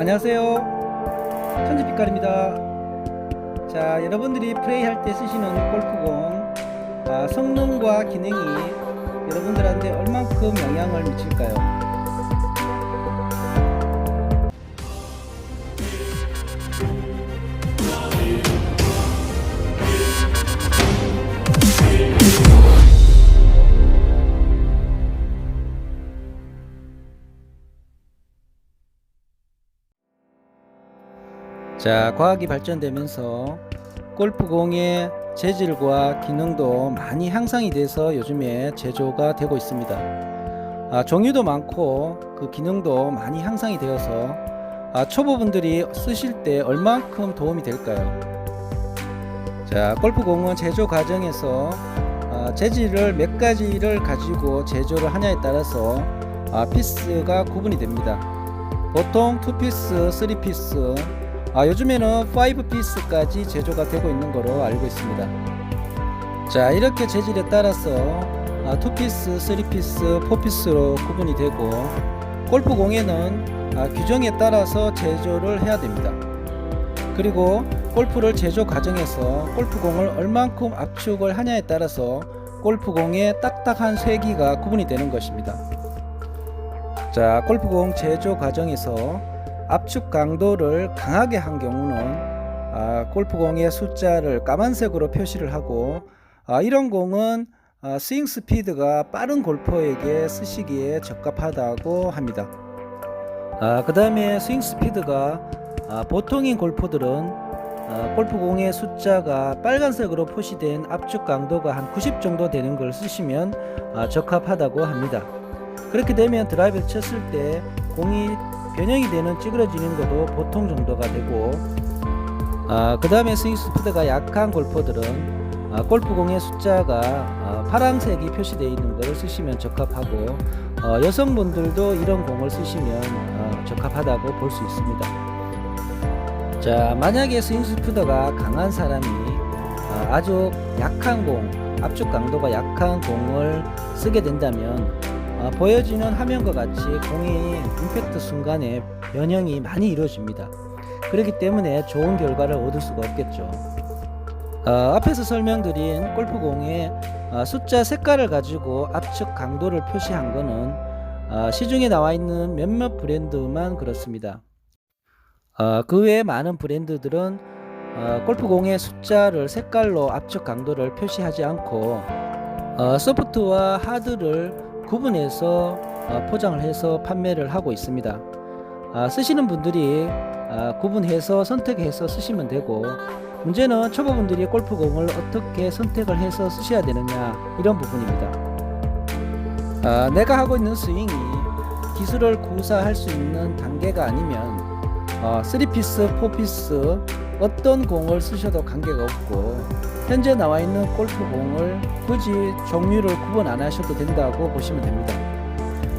안녕하세요. 천지빛깔입니다. 자, 여러분들이 플레이할 때 쓰시는 골프공 아, 성능과 기능이 여러분들한테 얼만큼 영향을 미칠까요? 자, 과학이 발전되면서 골프공의 재질과 기능도 많이 향상이 돼서 요즘에 제조가 되고 있습니다. 아, 종류도 많고 그 기능도 많이 향상이 되어서 아, 초보분들이 쓰실 때 얼만큼 도움이 될까요? 자, 골프공은 제조 과정에서 아, 재질을 몇 가지를 가지고 제조를 하냐에 따라서 아, 피스가 구분이 됩니다. 보통 2피스, 3피스, 아, 요즘에는 5피스까지 제조가 되고 있는 거로 알고 있습니다. 자, 이렇게 재질에 따라서 아, 2피스, 3피스, 4피스로 구분이 되고 골프공에는 아, 규정에 따라서 제조를 해야 됩니다. 그리고 골프를 제조 과정에서 골프공을 얼만큼 압축을 하냐에 따라서 골프공의 딱딱한 쇄기가 구분이 되는 것입니다. 자, 골프공 제조 과정에서 압축 강도를 강하게 한 경우는 아, 골프공의 숫자를 까만색으로 표시를 하고 아, 이런 공은 아, 스윙 스피드가 빠른 골퍼에게 쓰시기에 적합하다고 합니다. 아, 그 다음에 스윙 스피드가 아, 보통인 골퍼들은 아, 골프공의 숫자가 빨간색으로 표시된 압축 강도가 한 90 정도 되는 걸 쓰시면 아, 적합하다고 합니다. 그렇게 되면 드라이브를 쳤을 때 공이 변형이 되는 찌그러지는 것도 보통 정도가 되고 아, 그 다음에 스윙 스피드가 약한 골퍼들은 아, 골프공의 숫자가 아, 파란색이 표시되어 있는 것을 쓰시면 적합하고 어, 여성분들도 이런 공을 쓰시면 어, 적합하다고 볼 수 있습니다. 자 만약에 스윙 스피드가 강한 사람이 아, 아주 약한 공 압축 강도가 약한 공을 쓰게 된다면 아, 보여지는 화면과 같이 공이 임팩트 순간에 변형이 많이 이루어집니다. 그렇기 때문에 좋은 결과를 얻을 수가 없겠죠. 아, 앞에서 설명드린 골프공의 아, 숫자 색깔을 가지고 압축 강도를 표시한 것은 아, 시중에 나와 있는 몇몇 브랜드만 그렇습니다. 아, 그 외에 많은 브랜드들은 아, 골프공의 숫자를 색깔로 압축 강도를 표시하지 않고 어, 소프트와 하드를 구분해서 어, 포장을 해서 판매를 하고 있습니다. 아, 쓰시는 분들이 아, 구분해서 선택해서 쓰시면 되고 문제는 초보분들이 골프공을 어떻게 선택을 해서 쓰셔야 되느냐 이런 부분입니다. 아, 내가 하고 있는 스윙이 기술을 구사할 수 있는 단계가 아니면 어, 3피스, 4피스 어떤 공을 쓰셔도 관계가 없고 현재 나와 있는 골프공을 굳이 종류를 구분 안 하셔도 된다고 보시면 됩니다.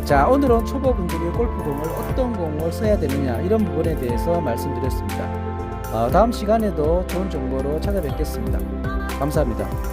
자 오늘은 초보분들이 골프공을 어떤 공을 써야 되느냐 이런 부분에 대해서 말씀드렸습니다. 어, 다음 시간에도 좋은 정보로 찾아뵙겠습니다. 감사합니다.